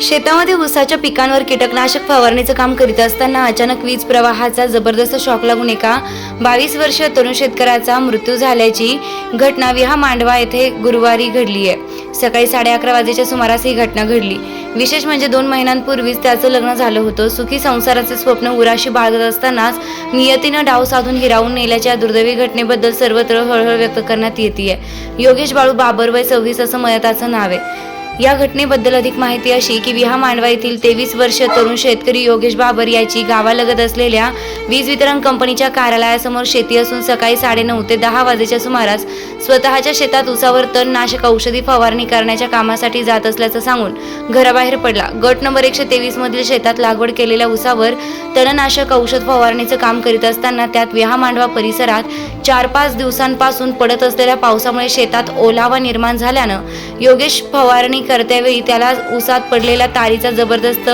शेतामध्ये ऊसाच्या पिकांवर कीटकनाशक फवारणीचं काम करीत असताना अचानक वीज प्रवाहाचा जबरदस्त शॉक लागून एका बावीस वर्षीय तरुण शेतकऱ्याचा मृत्यू झाल्याची घटना विहा मांडवा येथे गुरुवारी घडली आहे. सकाळी साडे अकरा वाजेच्या सुमारास ही घटना घडली. विशेष म्हणजे दोन महिन्यांपूर्वीच त्याचं लग्न झालं होतं. सुखी संसाराचे स्वप्न उराशी बाळगत असतानाच नियतीनं डाव साधून हिरावून नेल्याच्या दुर्दैवी घटनेबद्दल सर्वत्र हळहळ व्यक्त करण्यात येते योगेश बाळू बाबर वय सव्वीस असं मयताचं नाव आहे. या घटनेबद्दल अधिक माहिती अशी की विहा मांडवा येथील तेवीस वर्ष तरुण शेतकरी योगेश बाबर याची गावालगत असलेल्या वीज वितरण कंपनीच्या कार्यालयासमोर शेती असून सकाळी साडेनऊ ते दहा वाजेच्या सुमारास स्वतःच्या शेतात उसावर तणनाशक औषधी फवारणी करण्याच्या कामासाठी जात असल्याचं सांगून घराबाहेर पडला. गट नंबर एकशे तेवीस मधील शेतात लागवड केलेल्या उसावर तणनाशक औषध फवारणीचं काम करीत असताना त्यात विहा मांडवा परिसरात चार पाच दिवसांपासून पडत असलेल्या पावसामुळे शेतात ओलावा निर्माण झाल्यानं योगेश फवारणी करत्यावेळी त्याला उसात पडलेल्या तारीचा जबरदस्त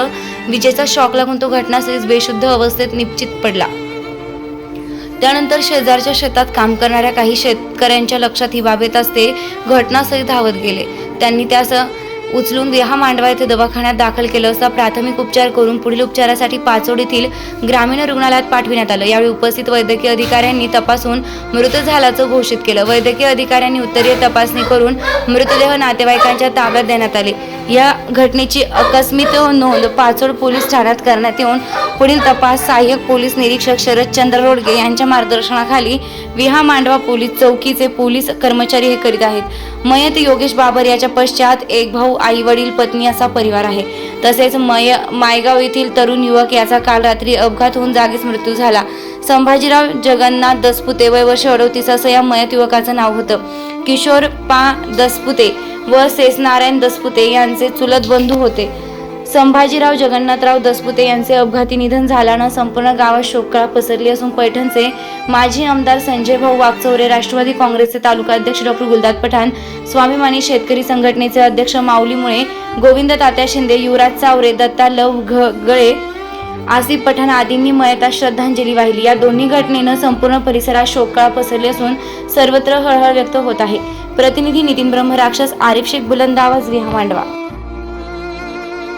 विजेचा शॉक लागून तो घटनास्थळीच बेशुद्ध अवस्थेत निश्चित पडला. त्यानंतर शेजारच्या शेतात काम करणाऱ्या काही शेतकऱ्यांच्या लक्षात ही बाब येत असते घटनास्थळी धावत गेले. त्यांनी त्यास उचलून विहा मांडवा येथे दवाखान्यात दाखल केलं असता प्राथमिक उपचार करून पुढील उपचारासाठी पाचोड येथील ग्रामीण रुग्णालयात पाठविण्यात आलं. यावेळी उपस्थित वैद्यकीय अधिकाऱ्यांनी तपासून मृत झाल्याचं घोषित केलं. वैद्यकीय अधिकाऱ्यांनी उत्तरीय तपासणी करून मृतदेह नातेवाईकांच्या ताब्यात देण्यात आले. या घटनेची आकस्मिक नोंद पाचोड पोलीस ठाण्यात करण्यात येऊन पुढील तपास सहाय्यक पोलीस निरीक्षक शरदचंद्र रोडगे यांच्या मार्गदर्शनाखाली विहा मांडवा पोलीस चौकीचे पोलीस कर्मचारी हे करीत आहेत. मयत योगेश बाबर याच्या पश्चात एक भाऊ आई वडील पत्नी असा परिवार आहे. तसेच मय मायगाव येथील तरुण युवक याचा काल रात्री अपघात होऊन जागीच मृत्यू झाला. संभाजीराव जगन्नाथ दसपुते वय वर्ष अडोतीस असं या मयत युवकाचं नाव होतं. किशोर पा दसपुते व सेसनारायण दसपुते यांचे चुलत बंधू होते. संभाजीराव जगन्नाथराव दसपुते यांचे अपघाती निधन झाल्यानं संपूर्ण गावात शोककळा पसरली असून पैठणचे माजी आमदार संजय भाऊ वागचौरे राष्ट्रवादी काँग्रेसचे तालुका अध्यक्ष डॉक्टर गुलदाद पठाण स्वाभिमानी शेतकरी संघटनेचे अध्यक्ष माऊली मुळे गोविंद तात्या शिंदे युवराज चावरे दत्ता लव घ गळे आसिफ पठाण आदींनी मयता श्रद्धांजली वाहिली या दोन्ही घटनेनं संपूर्ण परिसरात शोककाळ पसरली असून सर्वत्र हळहळ व्यक्त होत आहे. प्रतिनिधी नितीन ब्रह्म राक्षस आरिफ शेख बुलंद आवाज विहा मांडवा.